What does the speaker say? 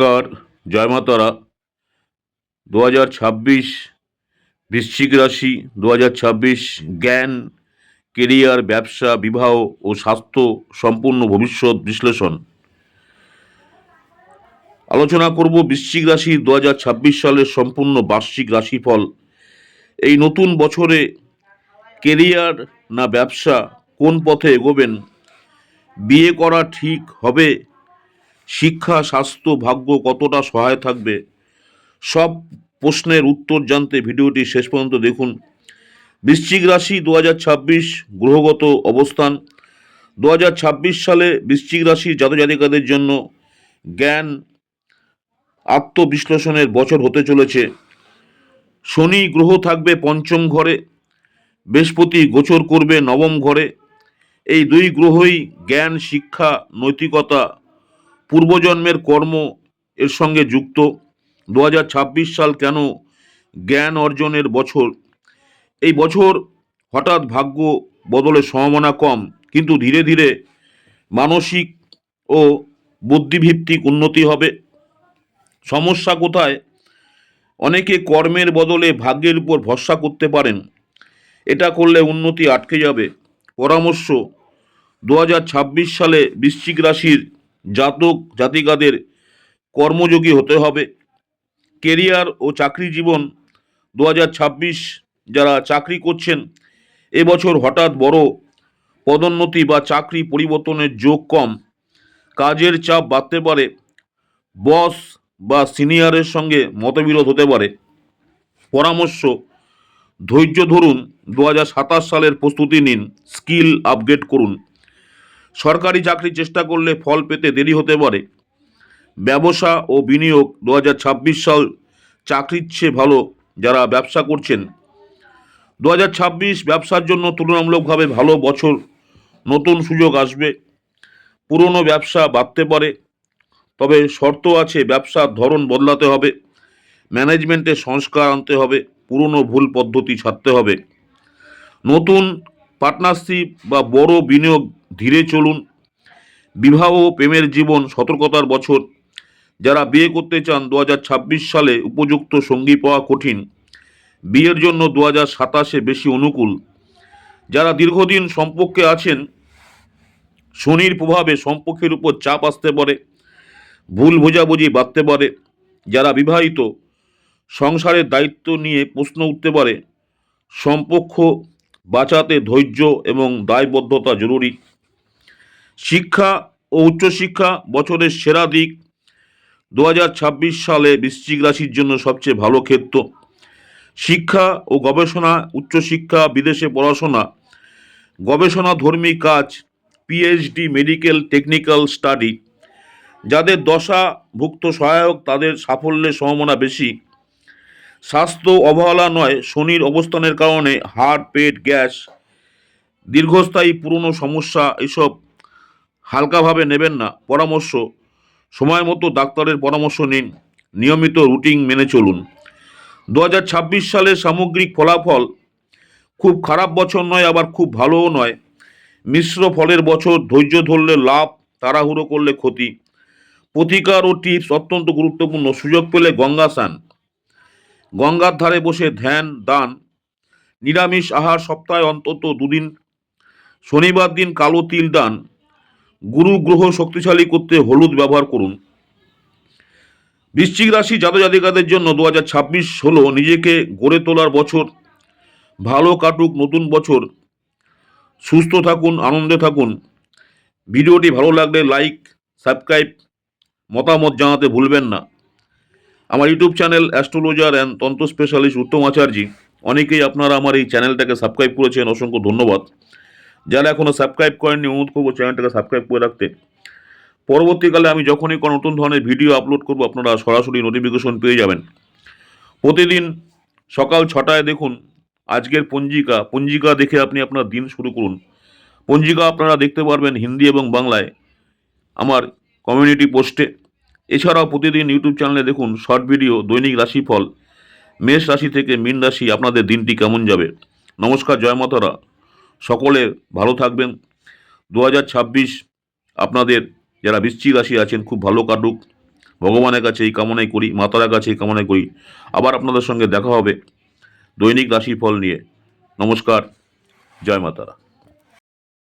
নমস্কার, জয় মাতারা দু হাজার ছাব্বিশ বৃশ্চিক রাশি দু হাজার ছাব্বিশ জ্ঞান, কেরিয়ার, ব্যবসা, বিবাহ ও স্বাস্থ্য সম্পূর্ণ ভবিষ্যৎ বিশ্লেষণ। আলোচনা করব বৃশ্চিক রাশি দু হাজার ছাব্বিশ সালের সম্পূর্ণ বার্ষিক রাশিফল। এই নতুন বছরে কেরিয়ার না ব্যবসা কোন পথে এগোবেন? বিয়ে করা ঠিক হবে শিক্ষা, স্বাস্থ্য, ভাগ্য কতটা সহায় থাকবে? সব প্রশ্নের উত্তর জানতে ভিডিওটি শেষ পর্যন্ত দেখুন। বৃশ্চিক রাশি দু হাজার ছাব্বিশ গ্রহগত অবস্থান। দু হাজার ছাব্বিশ সালে বৃশ্চিক রাশির জাতজাতিকাদের জন্য জ্ঞান আত্মবিশ্লেষণের বছর হতে চলেছে। শনি গ্রহ থাকবে পঞ্চম ঘরে, বৃহস্পতি গোচর করবে নবম ঘরে। এই দুই গ্রহই জ্ঞান, শিক্ষা, নৈতিকতা পূর্বজন্মের কর্ম এর সঙ্গে যুক্ত। দু হাজার ছাব্বিশ সাল কেন জ্ঞান অর্জনের বছর? এই বছর হঠাৎ ভাগ্য বদলের সম্ভাবনা কম, কিন্তু ধীরে ধীরে মানসিক ও বুদ্ধিভিত্তিক উন্নতি হবে। সমস্যা কোথায়? অনেকে কর্মের বদলে ভাগ্যের উপর ভরসা করতে পারেন। এটা করলে উন্নতি আটকে যাবে। পরামর্শ, দু হাজার ছাব্বিশ সালে বৃশ্চিক রাশির জাতক, জাতিকাদের কর্মযোগী হতে হবে। কেরিয়ার ও চাকরি জীবন দু হাজার ছাব্বিশ যারা চাকরি করছেন এবছর হঠাৎ বড় পদোন্নতি বা চাকরি পরিবর্তনের যোগ কম। কাজের চাপ বাড়তে পারে, বস বা সিনিয়রের সঙ্গে মতবিরোধ হতে পারে। পরামর্শ, ধৈর্য ধরুন দু হাজার সাতাশ সালের প্রস্তুতি নিন, স্কিল আপগ্রেড করুন। সরকারি চাকরি চেষ্টা করলে ফল পেতে দেরি হতে পারে। ব্যবসা ও বিনিয়োগ দু হাজার ছাব্বিশ সাল চাকরির চেয়ে ভালো যারা ব্যবসা করছেন। দু হাজার ছাব্বিশ ব্যবসার জন্য তুলনামূলকভাবে ভালো বছর, নতুন সুযোগ আসবে। পুরনো ব্যবসা বাড়তে পারে, তবে শর্ত আছে ব্যবসার ধরন বদলাতে হবে ম্যানেজমেন্টে সংস্কার আনতে হবে, পুরনো ভুল পদ্ধতি ছাড়তে হবে। নতুন পার্টনারশিপ বা বড় বিনিয়োগ ধীরে চলুন। বিবাহ ও প্রেমের জীবন সতর্কতার বছর। যারা বিয়ে করতে চান দু হাজার ছাব্বিশ সালে উপযুক্ত সঙ্গী পাওয়া কঠিন। বিয়ের জন্য দু হাজার সাতাশে বেশি অনুকূল। যারা দীর্ঘদিন সম্পর্কে আছেন, শনির প্রভাবে সম্পর্কের উপর চাপ আসতে পারে, ভুল বোঝাবুঝি বাড়তে পারে। যারা বিবাহিত, সংসারের দায়িত্ব নিয়ে প্রশ্ন উঠতে পারে, সম্পর্ক বাঁচাতে ধৈর্য এবং দায়বদ্ধতা জরুরি। শিক্ষা ও উচ্চশিক্ষা বছরের সেরা দিক। দু হাজার ছাব্বিশ সালে বৃশ্চিক রাশির জন্য সবচেয়ে ভালো ক্ষেত্র। শিক্ষা ও গবেষণা, উচ্চশিক্ষা, বিদেশে পড়াশোনা, গবেষণা ধর্মী কাজ পিএইচডি মেডিকেল টেকনিক্যাল স্টাডি যাদের দশাভুক্ত সহায়ক তাদের সাফল্যের সম্ভাবনা বেশি। স্বাস্থ্য অবহেলা নয়, শনির অবস্থানের কারণে হার্ট পেট, গ্যাস, দীর্ঘস্থায়ী পুরনো সমস্যা এসব হালকাভাবে নেবেন না। পরামর্শ, সময় মতো ডাক্তারের পরামর্শ নিন। নিয়মিত রুটিন মেনে চলুন। দু হাজার ছাব্বিশ সালের সামগ্রিক ফলাফল খুব খারাপ বছর নয়, আবার খুব ভালোও নয়। মিশ্র ফলের বছর ধৈর্য ধরলে লাভ, তাড়াহুড়ো করলে ক্ষতি। প্রতিকার ও টিপস অত্যন্ত গুরুত্বপূর্ণ। সুযোগ পেলে গঙ্গা স্নান গঙ্গার ধারে বসে ধ্যান, দান, নিরামিষ আহার সপ্তাহে অন্তত দুদিন, শনিবার দিন কালো তিল দান, গুরু গ্রহ শক্তিশালী করতে হলুদ ব্যবহার করুন। বৃশ্চিক রাশি জাতজাতিকাদের জন্য দু হাজার ছাব্বিশ হলো নিজেকে গড়ে তোলার বছর, ভালো কাটুক নতুন বছর, সুস্থ থাকুন, আনন্দে থাকুন। ভিডিওটি ভালো লাগলে লাইক, সাবস্ক্রাইব, মতামত জানাতে ভুলবেন না। আমার YouTube channel astrologer and tantra specialist Uttam Acharya. অনেকেই আপনারা আমার এই চ্যানেলটাকে সাবস্ক্রাইব করেছেন, অসংখ্য ধন্যবাদ। যারা এখনও সাবস্ক্রাইব করেননি, অনুরোধ করব চ্যানেলটাকে সাবস্ক্রাইব করে রাখতে। পরবর্তীকালে আমি যখনই কোনো নতুন ধরনের ভিডিও আপলোড করব, আপনারা সরাসরি নোটিফিকেশন পেয়ে যাবেন। প্রতিদিন সকাল ছটায় দেখুন আজকের পঞ্জিকা। পঞ্জিকা দেখে আপনি আপনার দিন শুরু করুন। পঞ্জিকা আপনারা দেখতে পারবেন হিন্দি এবং বাংলায় আমার কমিউনিটি পোস্টে এছাড়াও প্রতিদিন ইউটিউব চ্যানেলে দেখুন শর্ট ভিডিও, দৈনিক রাশিফল, মেষ রাশি থেকে মীন রাশি, আপনাদের দিনটি কেমন যাবে? নমস্কার, জয় মাতারা। সকলে ভালো থাকবেন। দু হাজার ছাব্বিশ আপনাদের যারা বৃশ্চিক রাশি আছেন, খুব ভালো কাটুক। ভগবানের কাছে এই কামনাই করি মাতার কাছে এই কামনাই করি। আবার আপনাদের সঙ্গে দেখা হবে দৈনিক রাশিফল নিয়ে। নমস্কার, জয় মাতারা।